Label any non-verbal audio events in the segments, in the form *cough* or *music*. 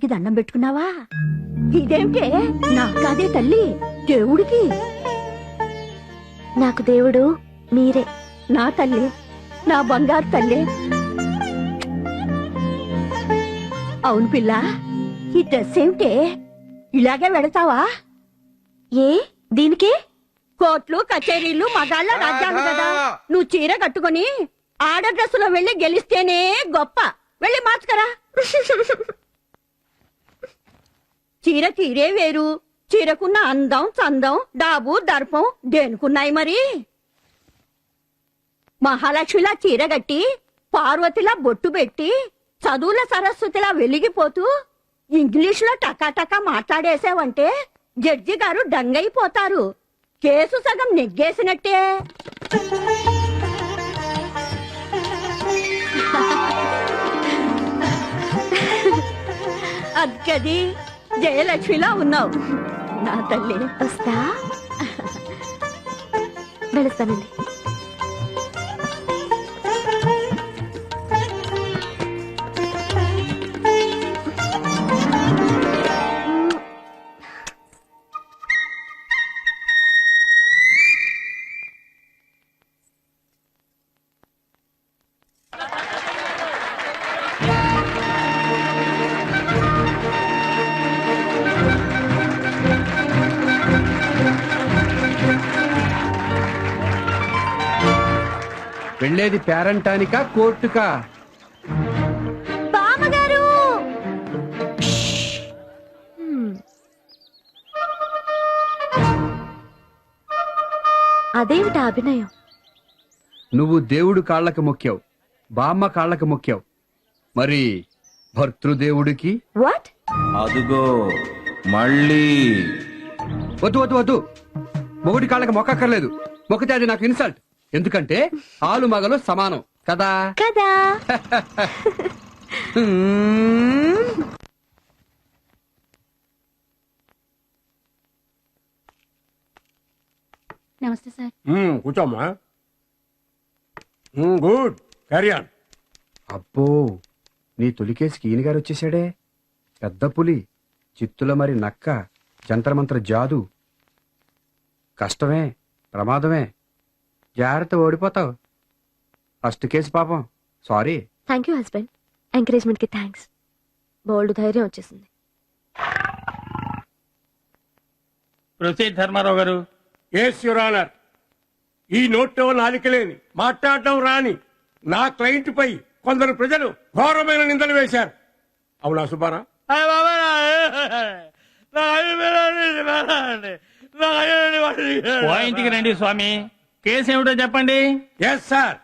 దేవుడికి దండం పెట్టుకున్నావా? ఇదేంటే నాకు కాదే తల్లి దేవుడికి. నాకు దేవుడు మీరే. నా తల్లి నా బంగారు తల్లి. అవును పిల్ల ఈ డ్రెస్ ఏమిటే? ఇలాగే వెడతావా ఏ? దీనికే? కోట్లు కచేరీలు మగాళ్ళ రాజ్యాలు కదా. నువ్వు చీర కట్టుకొని ఆడ డ్రెస్సులో వెళ్ళి గెలిస్తేనే గొప్ప. వెళ్ళి మార్చుకరా. చీర చీరే వేరు. చీరకున్న అందం చందం డాబు దర్పం దేనికున్నాయి మరి? మహాలక్ష్మిలా చీర కట్టి పార్వతిలా బొట్టు పెట్టి చదువుల సరస్వతిలా వెలిగిపోతూ ఇంగ్లీషులో టకాటకా మాట్లాడేసావంటే జడ్జి గారు డంగైపోతారు. కేసు సగం నెగ్గేసినట్టే. *laughs* అద్గది జయలక్ష్మిలా ఉన్నావు. నా తల్లి. వస్తా. *laughs* వెళస్తానండి వెళ్ళేది పేరంటానికా కోర్టుకా? బామ్మగారు. అదేమిటా అభినయం? నువ్వు దేవుడు కాళ్ళకి మొక్కావు బామ్మ కాళ్ళకి మొక్కావు. మరి భర్తృదేవుడికి? వాట్? అదుగో మళ్ళీ. వద్దు వద్దు వద్దు. మొగుడి కాళ్ళకి మొక్కక్కర్లేదు. మొక్కితే అది నాకు ఇన్సల్ట్. ఎందుకంటే ఆలు మగలు సమానం. కదా? కదా. *laughs* నమస్తే సార్. మ్మ్, కూర్చోమ్మా. మ్మ్, గుడ్. క్యారీ ఆన్ అబ్బో నీ తొలికేసికి ఈయన గారు వచ్చేసాడే పెద్ద పులి చిత్తుల మరి నక్క జంతరమంత్ర జాదు. కష్టమే ప్రమాదమే. జాగ్రత్త ఓడిపోతావు ఫస్ట్ కేసు పాపం సారీ థ్యాంక్ యూ హస్బెండ్ ఎంకరేజ్మెంట్కి థ్యాంక్స్ బోల్డ్ ధైర్యం వచ్చేసింది proceed Dharmarao garu yes your honour ఈ నోట్లో నాలికలేని మాట్లాడటం రాని నా క్లయింట్ పై కొందరు ప్రజలు ఘోరమైన నిందలు వేశారు అవునా సుబ్బారా అయ్య బాబా, నా ఐదు వేలండి, వేలండి. నా ఐదు వేలండి. పాయింట్కి రండి స్వామి కేసు ఏమిటో చెప్పండి yes sir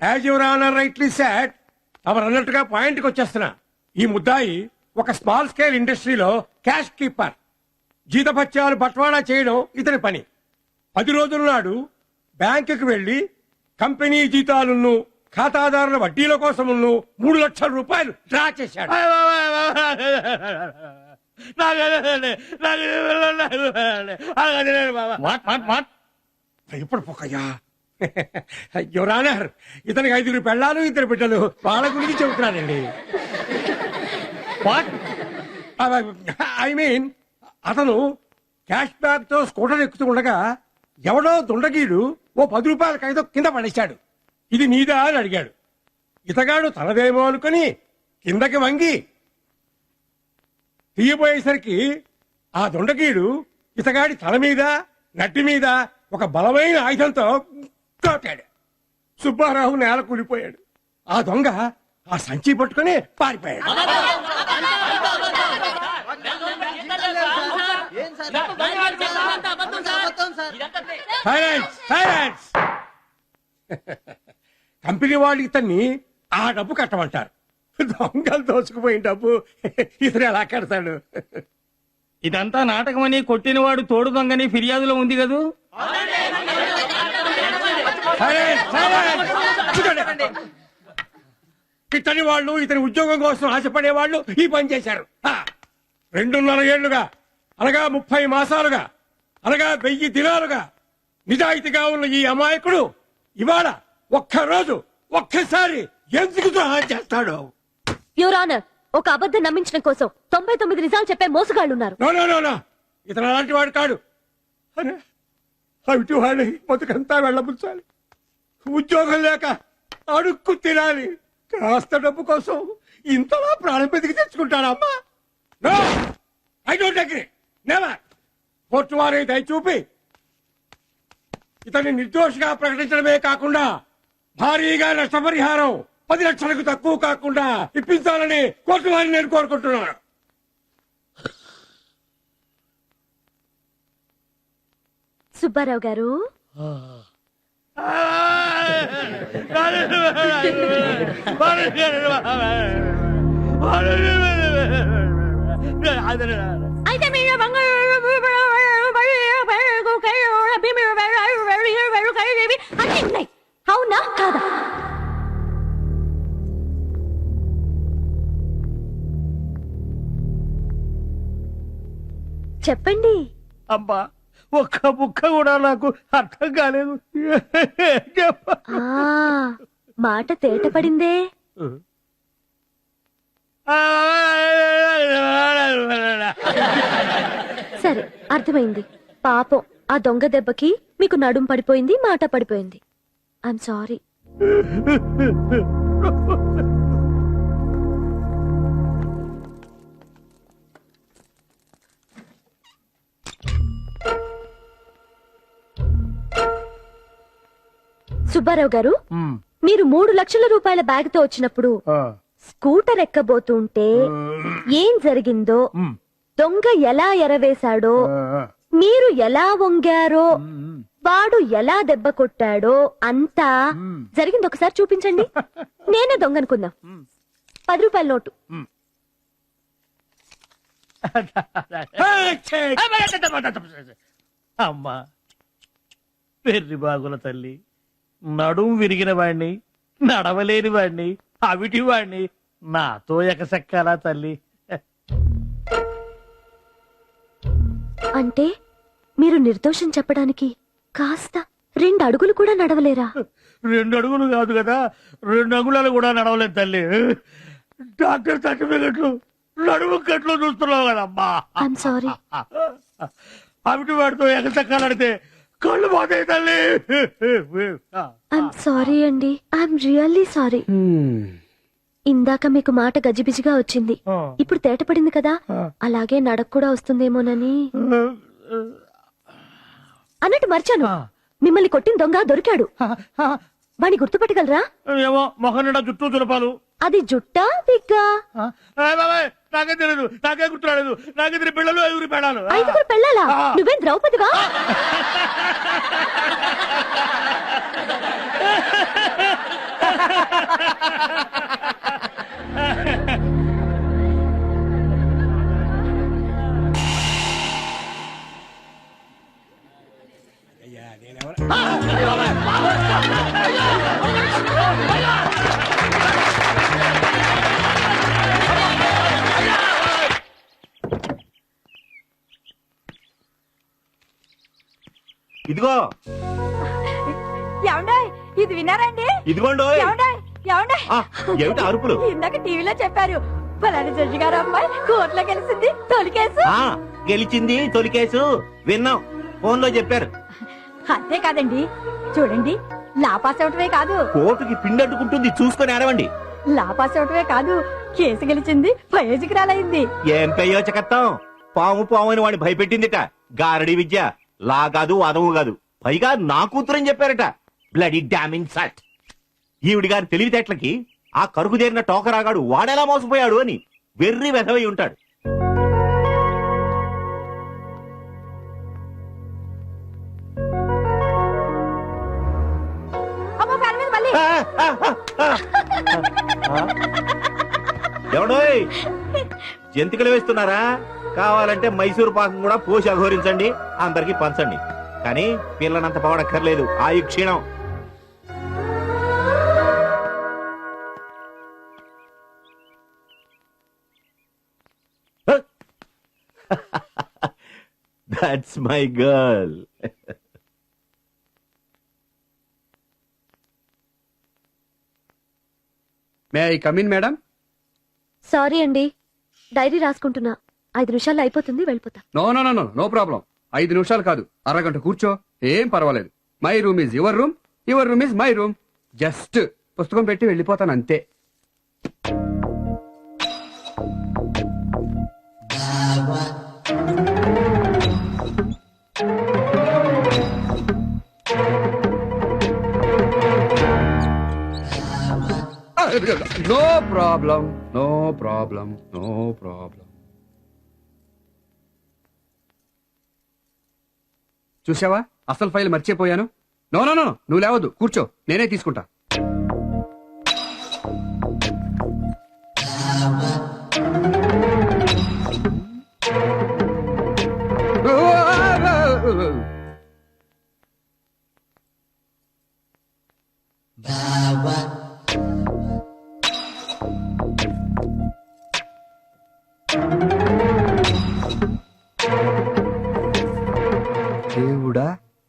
as your honour rightly said తమరు అన్నట్టుగా పాయింట్కి వచ్చేస్తున్నా ఈ ముద్దాయి ఒక స్మాల్ స్కేల్ ఇండస్ట్రీలో క్యాష్ కీపర్ జీతభత్యాలు బట్వాడా చేయడం ఇతని పని పది రోజుల నాడు బ్యాంకుకి వెళ్ళి కంపెనీ జీతాలను ఖాతాదారుల వడ్డీల కోసమును మూడు లక్షల రూపాయలు డ్రా చేశాడు వాట్ వాట్ ఇప్పుడు పోకయ్యా. *laughs* ఇతనికి ఐదుగురు పెళ్ళాలు ఇద్దరు బిడ్డలు. వాళ్ళ గురించి చెబుతున్నానండి. వాట్ ఐ మీన్ అతను క్యాష్ బ్యాక్తో స్కూటర్ ఎక్కుతూ ఉండగా ఎవడో దుండగీడు ఓ పది రూపాయల కాగితం కింద పడేశాడు. ఇది నీదా అని అడిగాడు. ఇతగాడు తనదేమో అనుకుని కిందకి వంగి తీయబోయేసరికి ఆ దొండకీడు ఇతగాడి తల మీద నట్టి మీద ఒక బలమైన ఆయుధంతో కోటాడు సుబ్బారావు నేల కూలిపోయాడు. ఆ దొంగ ఆ సంచి పట్టుకుని పారిపోయాడు. సైలెన్స్ సైలెన్స్ *laughs* కంపెనీ వాళ్ళు ఇతన్ని ఆ డబ్బు కట్టమంటారు. దొంగలు దోచుకుపోయిన డబ్బు ఇతను ఎలా కడతాడు? ఇదంతా నాటకమని కొట్టినవాడు తోడు దొంగని ఫిర్యాదులో ఉంది కదూ. ఇతని వాళ్ళు ఇతని ఉద్యోగం కోసం ఆశపడే వాళ్ళు ఈ పని చేశారు. ఆ, రెండున్నర ఏళ్ళుగా అనగా ముప్పై మాసాలుగా అనగా వెయ్యి దినాలుగా నిజాయితీగా ఉన్న ఈ అమాయకుడు ఇవాళ ఒక్క రోజు ఒక్కసారి ఎందుకు సహాయం చేస్తాడు? యువర్ ఆనర్ ఒక అబద్ధం నమ్మించడం కోసం తొంభై తొమ్మిది నిజాలు చెప్పే మోసగాళ్ళు ఉన్నారు నో నో నో నో. ఇతను అలాంటి వాడు కాడు. అరే అవిటి వాడి బతుకంతా వెళ్ళబుచ్చాలి ఉద్యోగం లేక అడుక్కు తినాలి. కాస్త డబ్బు కోసం ఇంతలా ప్రాణం బతికి తెచ్చుకుంటాడమ్మా no I don't agree. Never court వారి దయ చూపి. ఇతన్ని నిర్దోషిగా ప్రకటించడమే కాకుండా భారీగా నష్టపరిహారం పది లక్షలకు తక్కువ కాకుండా ఇప్పించాలని కోర్టు వారిని నేను కోరుకుంటున్నాను. సుబ్బారావు గారు? అయితే చెప్పండి. అబ్బా ఒక్క ముక్క కూడా నాకు అర్థం కాలేదు. ఆ మాట తేట పడిందే సరే అర్థమైంది. పాపం ఆ దొంగ దెబ్బకి మీకు నడుం పడిపోయింది మాట పడిపోయింది. ఐఎమ్ సారీ సుబ్బారావు గారు మీరు మూడు లక్షల రూపాయల బ్యాగ్తో వచ్చినప్పుడు స్కూటర్ ఎక్కబోతుంటే ఏం జరిగిందో దొంగ ఎలా ఎరవేశాడో మీరు ఎలా వంగారో వాడు ఎలా దెబ్బ కొట్టాడో అంతా జరిగింది ఒకసారి చూపించండి నేనే దొంగ అనుకుందాం పది రూపాయల నోటు అమ్మా పెర్రి బాగుల తల్లి నడుం విరిగిన వాణ్ణి నడవలేని వాణ్ణి అవిటి వాణ్ణి నాతో ఎకసెక్కాలా తల్లి? అంటే మీరు నిర్దోషం చెప్పడానికి కాస్త రెండు అడుగులు కూడా నడవలేరా? రెండు అడుగులు కాదు కదా రెండు అంగుళాలు కూడా నడవలేదు తల్లి. డాక్టర్ సర్టిఫికెట్లు నడుము కట్లు చూస్తున్నావు కదమ్మా. ఐఎమ్ సారీ అవిటి వాడితో ఎగసెక్కాలంటే కళ్ళు పోతాయి తల్లి. ఐఎమ్ సారీ అండి ఐఎమ్ రియల్లీ సారీ ఇందాక మీకు మాట గజిబిజిగా వచ్చింది. ఇప్పుడు తేట పడింది కదా అలాగే నడక కూడా వస్తుందేమోనని. అన్నట్టు మర్చాను. మిమ్మల్ని కొట్టిన దొంగ దొరికాడు. వాణ్ణి గుర్తుపట్టగలరా? ఏమో మొహం నిండా చుట్టూ చులపాలు అది జుట్టా బాబాయ్, నాకే తెలియదు నాకే గుర్తురాలేదు. నాకు ఇద్దరు పిల్లలు ఐదుగురు పెడాలు ఐదుగురు పెళ్ళాలా? నువ్వేం ద్రౌపదివా? ఇదిగో. ఏమండే ఇది విన్నారండి ఇదిగోండి. ఏమండే ఏమండే ఆ, ఏమిటి అరుపులు? ఇందాక టీవీలో చెప్పారు ఫలాని జడ్జి గారు అమ్మాయి కోర్టులో గెలిచింది తొలి కేసు. ఆ గెలిచింది తొలి కేసు. విన్నాం. ఫోన్లో చెప్పారు. అంతే కాదండి చూడండి లాపాస్ అవటమే కాదు. కోర్టుకి పిండట్టుకుంటుంది చూసుకొని ఆడవండి లాపాస్ అవటమే కాదు కేసు గెలిచింది ప్రయోజకురాలైంది ఏం పెయ్యోచకత్తం పాము పాము అని వాడిని భయపెట్టిందిట. గారడి విద్య. లా కాదు అదము కాదు. పైగా నా కూతురని చెప్పారట. బ్లడీ డామింగ్ సట్ ఈవిడి గారి తెలివితేటలకి ఆ కరుకు చేరిన టోకరాగాడు వాడెలా మోసపోయాడు అని వెర్రి వెధవై ఉంటాడు. ఆ, ఆ, ఆ, ఆ. *laughs* ఎవడోయ్? జంతికలు వేస్తున్నారా? కావాలంటే మైసూరు పాకం కూడా పోసి అఘోరించండి. అందరికి పంచండి. కానీ పిల్లనంత పవడక్కర్లేదు. ఆయు క్షీణం. That's my girl may I come in madam sorry అండి. డైరీ రాసుకుంటున్నా. ఐదు నిమిషాల్లో అయిపోతుంది వెళ్ళిపోతా. No no no no problem. ఐదు నిమిషాలు కాదు. అరగంట కూర్చో. ఏం పర్వాలేదు. My room is your room. Your room is my room. Just పుస్తకం పెట్టి వెళ్ళిపోతాను అంతే. No problem no problem no problem చూసావా అసలు ఫైల్ మర్చిపోయాను. నో నో నో నువ్వు లేవద్దు కూర్చో నేనే తీసుకుంటా. Bye.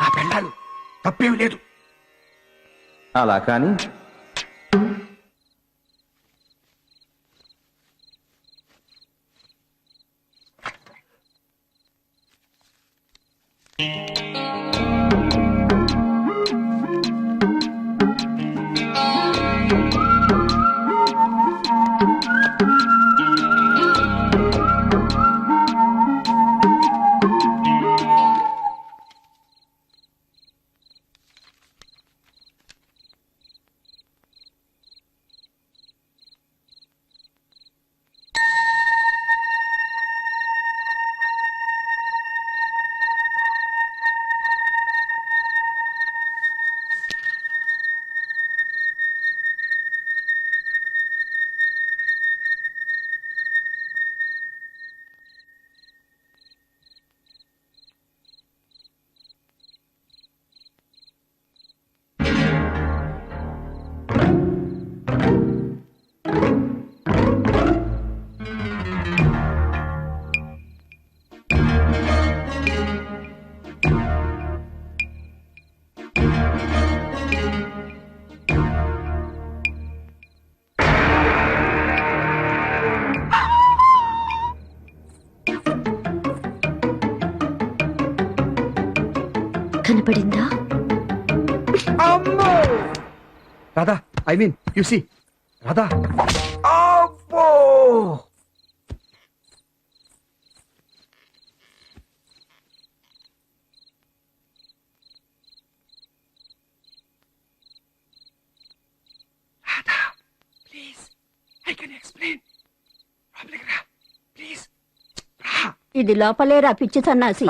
ఆ పెళ్ళాలు తప్పేం లేదు. అలా కానీ కనపడిందా? Radha I mean you see. Radha. అబ్బో! ఇది లోపలేరా పిచ్చి సన్నాసి?